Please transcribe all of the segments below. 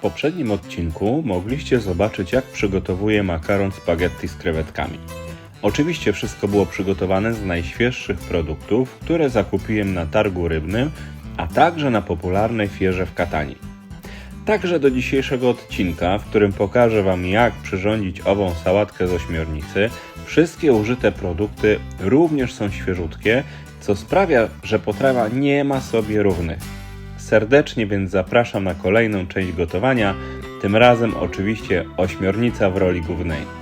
poprzednim odcinku mogliście zobaczyć, jak przygotowuję makaron spaghetti z krewetkami. Oczywiście wszystko było przygotowane z najświeższych produktów, które zakupiłem na targu rybnym, a także na popularnej fierze w Katani. Także do dzisiejszego odcinka, w którym pokażę Wam jak przyrządzić ową sałatkę z ośmiornicy, wszystkie użyte produkty również są świeżutkie, co sprawia, że potrawa nie ma sobie równych. Serdecznie więc zapraszam na kolejną część gotowania, tym razem oczywiście ośmiornica w roli głównej.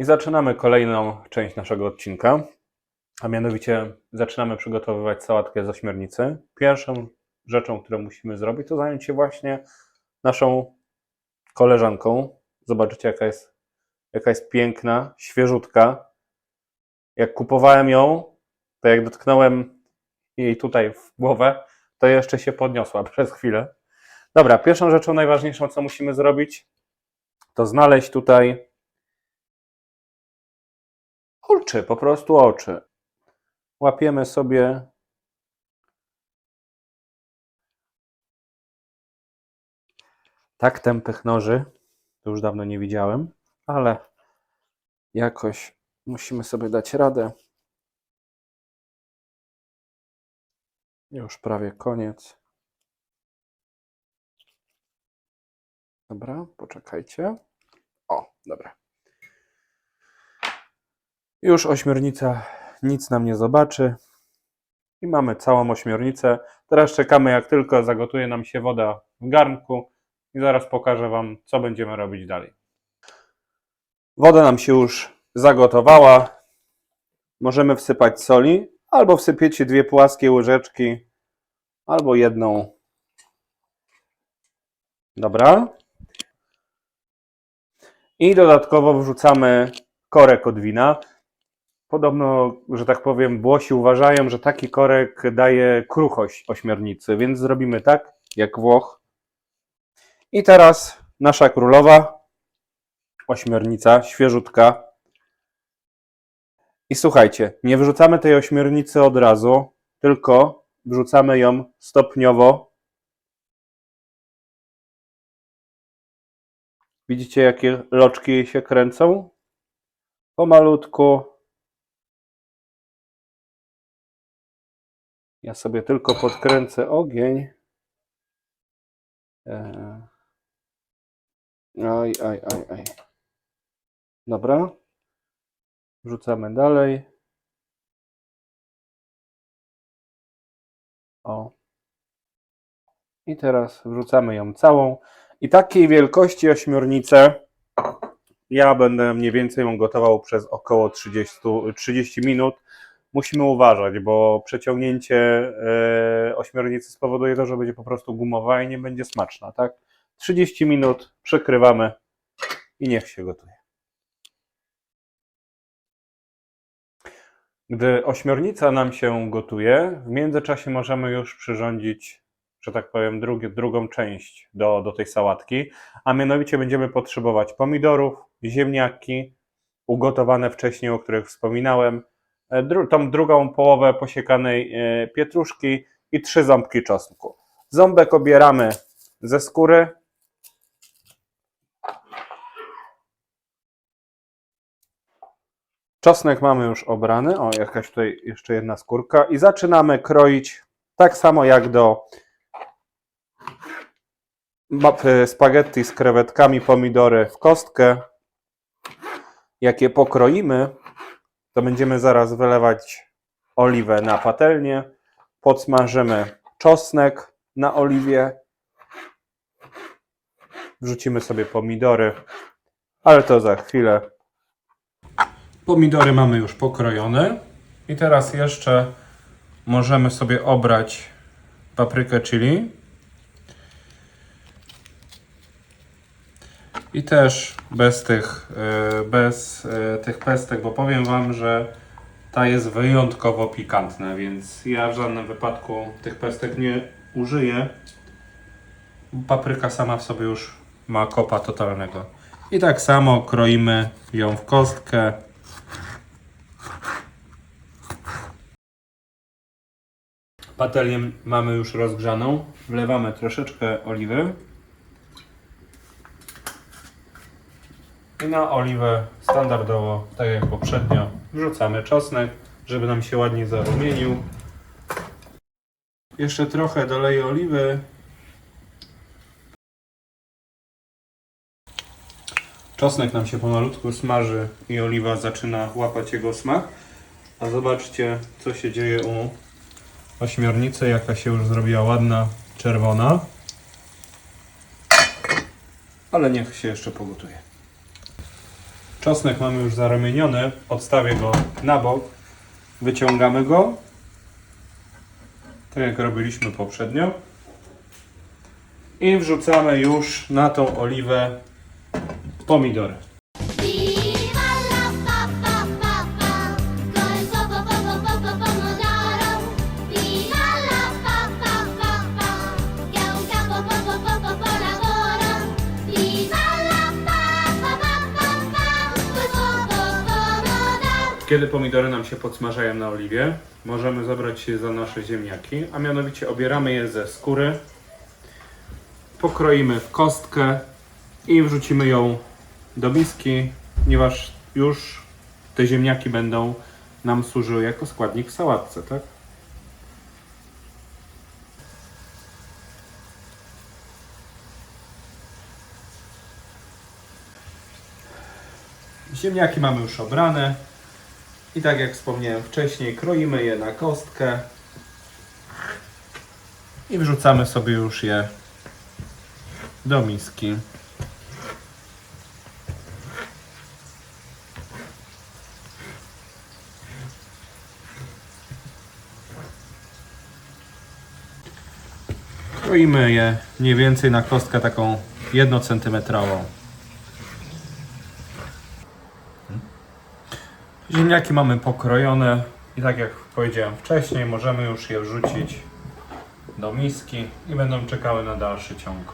I zaczynamy kolejną część naszego odcinka, a mianowicie zaczynamy przygotowywać sałatkę z ośmiornicy. Pierwszą rzeczą, którą musimy zrobić, to zająć się właśnie naszą koleżanką. Zobaczycie, jaka jest, jaka jest piękna, świeżutka. Jak kupowałem ją, to jak dotknąłem jej tutaj w głowę, to jeszcze się podniosła przez chwilę. Dobra, pierwszą rzeczą najważniejszą, co musimy zrobić, to znaleźć tutaj oczy, po prostu oczy. Łapiemy sobie tak tępych noży. To już dawno nie widziałem, ale jakoś musimy sobie dać radę. Już prawie koniec. Dobra, poczekajcie. O, dobra. Już ośmiornica nic nam nie zobaczy. I mamy całą ośmiornicę. Teraz czekamy, jak tylko zagotuje nam się woda w garnku. I zaraz pokażę Wam, co będziemy robić dalej. Woda nam się już zagotowała. Możemy wsypać soli, albo wsypiecie dwie płaskie łyżeczki, albo jedną. Dobra. I dodatkowo wrzucamy korek od wina. Podobno, że tak powiem, Włosi uważają, że taki korek daje kruchość ośmiornicy, więc zrobimy tak, jak Włoch. I teraz nasza królowa ośmiornica, świeżutka. I słuchajcie, nie wrzucamy tej ośmiornicy od razu, tylko wrzucamy ją stopniowo. Widzicie, jakie loczki się kręcą? Pomalutku. Ja sobie tylko podkręcę ogień. Eee. Aj, aj, aj, aj. Dobra. Wrzucamy dalej. O. I teraz wrzucamy ją całą. I takiej wielkości ośmiornicę ja będę mniej więcej ją gotował przez około 30, 30 minut. Musimy uważać, bo przeciągnięcie e, ośmiornicy spowoduje to, że będzie po prostu gumowa i nie będzie smaczna, tak? 30 minut przekrywamy i niech się gotuje. Gdy ośmiornica nam się gotuje, w międzyczasie możemy już przyrządzić, że tak powiem, drugi, drugą część do, do tej sałatki, a mianowicie będziemy potrzebować pomidorów, ziemniaki, ugotowane wcześniej, o których wspominałem, dru, tą drugą połowę posiekanej e, pietruszki i trzy ząbki czosnku. Ząbek obieramy ze skóry. Czosnek mamy już obrany. O, jakaś tutaj jeszcze jedna skórka. I zaczynamy kroić tak samo jak do e, spaghetti z krewetkami, pomidory w kostkę. Jak je pokroimy, to będziemy zaraz wylewać oliwę na patelnię. Podsmażymy czosnek na oliwie. Wrzucimy sobie pomidory, ale to za chwilę. Pomidory mamy już pokrojone. I teraz jeszcze możemy sobie obrać paprykę chili I też bez tych, e, bez e, tych pestek, bo powiem Wam, że ta jest wyjątkowo pikantna, więc ja w żadnym wypadku tych pestek nie użyję. Papryka sama w sobie już ma kopa totalnego. I tak samo kroimy ją w kostkę. Patelnię mamy już rozgrzaną. Wlewamy troszeczkę oliwy. I na oliwę standardowo, tak jak poprzednio, wrzucamy czosnek, żeby nam się ładnie zarumienił. Jeszcze trochę doleję oliwy. Czosnek nam się pomalutku smaży i oliwa zaczyna łapać jego smak. A zobaczcie, co się dzieje u ośmiornicy, jaka się już zrobiła ładna, czerwona. Ale niech się jeszcze pogotuje. Czosnek mamy już zarumieniony, odstawię go na bok, wyciągamy go, tak jak robiliśmy poprzednio i wrzucamy już na tą oliwę pomidory. Kiedy pomidory nam się podsmażają na oliwie, możemy zabrać się za nasze ziemniaki, a mianowicie obieramy je ze skóry, pokroimy w kostkę i wrzucimy ją do miski, ponieważ już te ziemniaki będą nam służyły jako składnik w sałatce, tak? Ziemniaki mamy już obrane. I tak jak wspomniałem wcześniej, kroimy je na kostkę i wrzucamy sobie już je do miski. Kroimy je mniej więcej na kostkę taką 1 Ziemniaki mamy pokrojone i tak jak powiedziałem wcześniej, możemy już je wrzucić do miski i będą czekały na dalszy ciąg.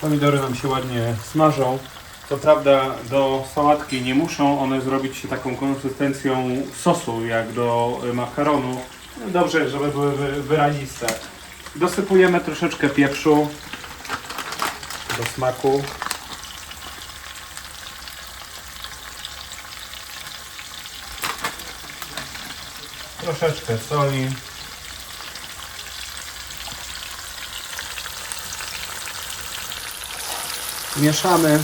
Pomidory nam się ładnie smażą. Co prawda do sałatki nie muszą one zrobić się taką konsystencją sosu jak do y, makaronu. Dobrze, żeby były wy- wyraziste. Dosypujemy troszeczkę pieprzu do smaku. Troszeczkę soli. Mieszamy.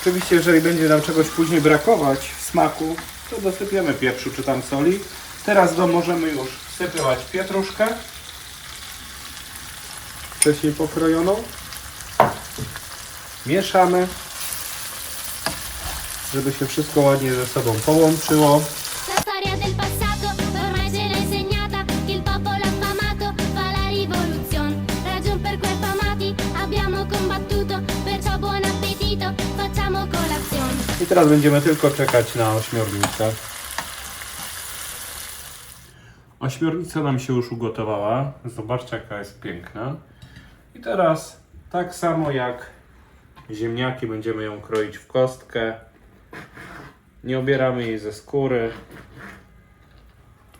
Oczywiście, jeżeli będzie nam czegoś później brakować w smaku, to dosypiemy pieprzu czy tam soli. Teraz do możemy już wsypywać pietruszkę. Wcześniej pokrojoną. Mieszamy, żeby się wszystko ładnie ze sobą połączyło. Teraz będziemy tylko czekać na ośmiornicę. Ośmiornica nam się już ugotowała. Zobaczcie, jaka jest piękna. I teraz, tak samo jak ziemniaki, będziemy ją kroić w kostkę. Nie obieramy jej ze skóry.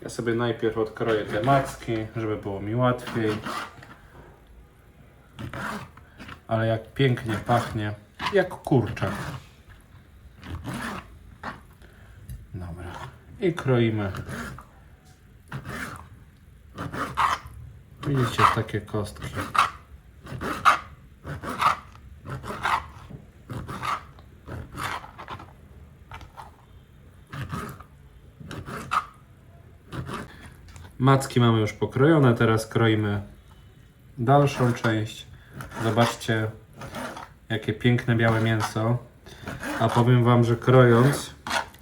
Ja sobie najpierw odkroję te macki, żeby było mi łatwiej. Ale jak pięknie pachnie, jak kurczak. Dobra. I kroimy. Widzicie, takie kostki. Macki mamy już pokrojone, teraz kroimy dalszą część. Zobaczcie, jakie piękne białe mięso. A powiem Wam, że krojąc,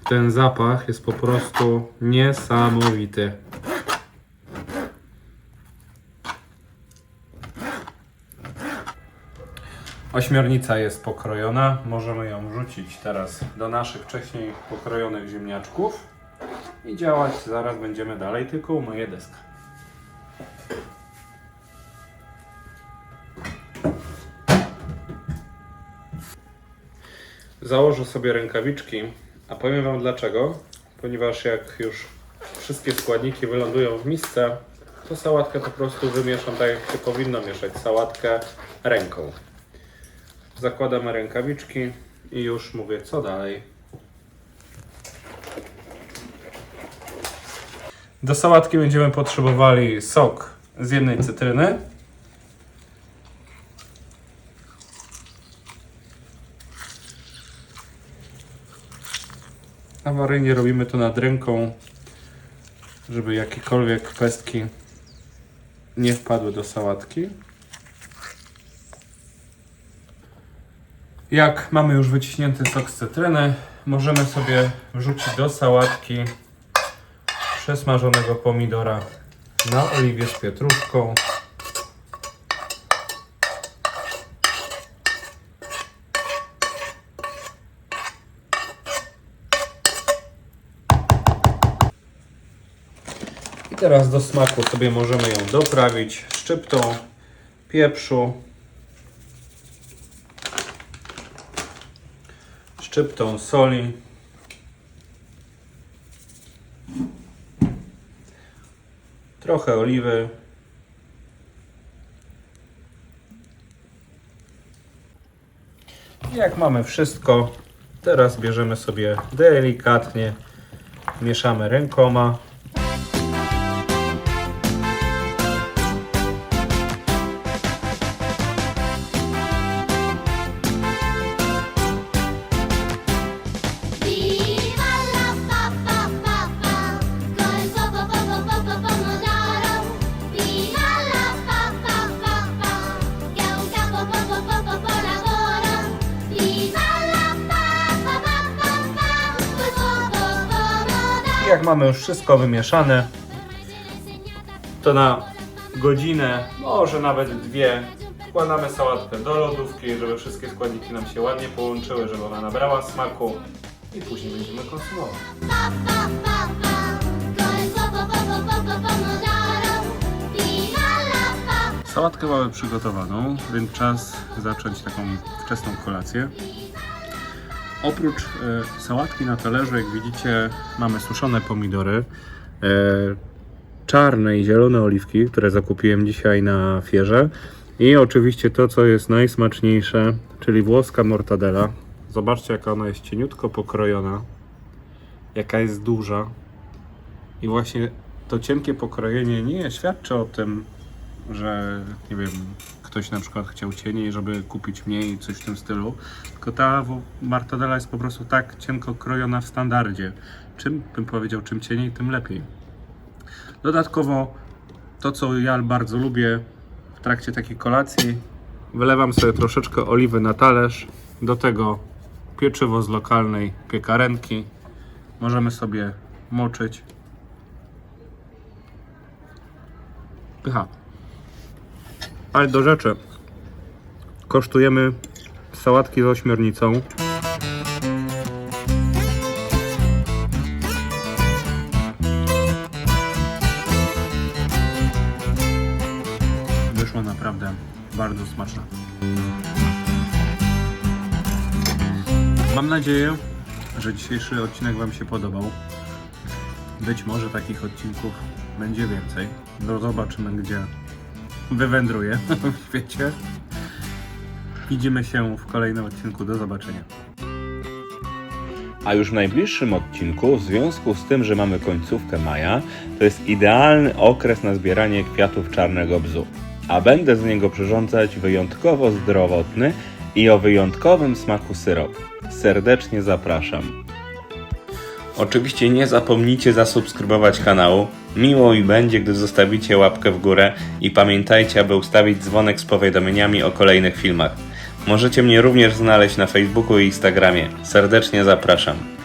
ten zapach jest po prostu niesamowity. Ośmiornica jest pokrojona. Możemy ją wrzucić teraz do naszych wcześniej pokrojonych ziemniaczków i działać. Zaraz będziemy dalej, tylko umyję deskę. Założę sobie rękawiczki, a powiem Wam dlaczego. Ponieważ jak już wszystkie składniki wylądują w misce, to sałatkę po prostu wymieszam tak jak się powinno mieszać sałatkę ręką. Zakładamy rękawiczki i już mówię co dalej. Do sałatki będziemy potrzebowali sok z jednej cytryny. Awaryjnie robimy to nad ręką, żeby jakiekolwiek pestki nie wpadły do sałatki. Jak mamy już wyciśnięty sok z cytryny, możemy sobie wrzucić do sałatki przesmażonego pomidora na oliwie z pietruszką. Teraz do smaku sobie możemy ją doprawić szczyptą pieprzu, szczyptą soli. Trochę oliwy. Jak mamy wszystko, teraz bierzemy sobie delikatnie, mieszamy rękoma. Jak mamy już wszystko wymieszane, to na godzinę, może nawet dwie, wkładamy sałatkę do lodówki, żeby wszystkie składniki nam się ładnie połączyły, żeby ona nabrała smaku i później będziemy konsumować. Sałatkę mamy przygotowaną, więc czas zacząć taką wczesną kolację. Oprócz e, sałatki na talerzu, jak widzicie, mamy suszone pomidory, e, czarne i zielone oliwki, które zakupiłem dzisiaj na fierze i oczywiście to, co jest najsmaczniejsze, czyli włoska mortadela. Zobaczcie, jaka ona jest cieniutko pokrojona, jaka jest duża. I właśnie to cienkie pokrojenie nie świadczy o tym, że nie wiem, ktoś na przykład chciał cieniej, żeby kupić mniej, coś w tym stylu. Tylko ta martadela jest po prostu tak cienko krojona w standardzie. Czym bym powiedział, czym cieniej, tym lepiej. Dodatkowo to, co ja bardzo lubię w trakcie takiej kolacji, wylewam sobie troszeczkę oliwy na talerz, do tego pieczywo z lokalnej piekarenki. Możemy sobie moczyć. Pycha. Ale do rzeczy. Kosztujemy sałatki z ośmiornicą. Wyszła naprawdę bardzo smaczna. Mam nadzieję, że dzisiejszy odcinek Wam się podobał. Być może takich odcinków będzie więcej. No zobaczymy, gdzie wywędruję w świecie. Widzimy się w kolejnym odcinku. Do zobaczenia. A już w najbliższym odcinku, w związku z tym, że mamy końcówkę maja, to jest idealny okres na zbieranie kwiatów czarnego bzu. A będę z niego przyrządzać wyjątkowo zdrowotny i o wyjątkowym smaku syrop. Serdecznie zapraszam. Oczywiście nie zapomnijcie zasubskrybować kanału. Miło mi będzie, gdy zostawicie łapkę w górę i pamiętajcie, aby ustawić dzwonek z powiadomieniami o kolejnych filmach. Możecie mnie również znaleźć na Facebooku i Instagramie. Serdecznie zapraszam.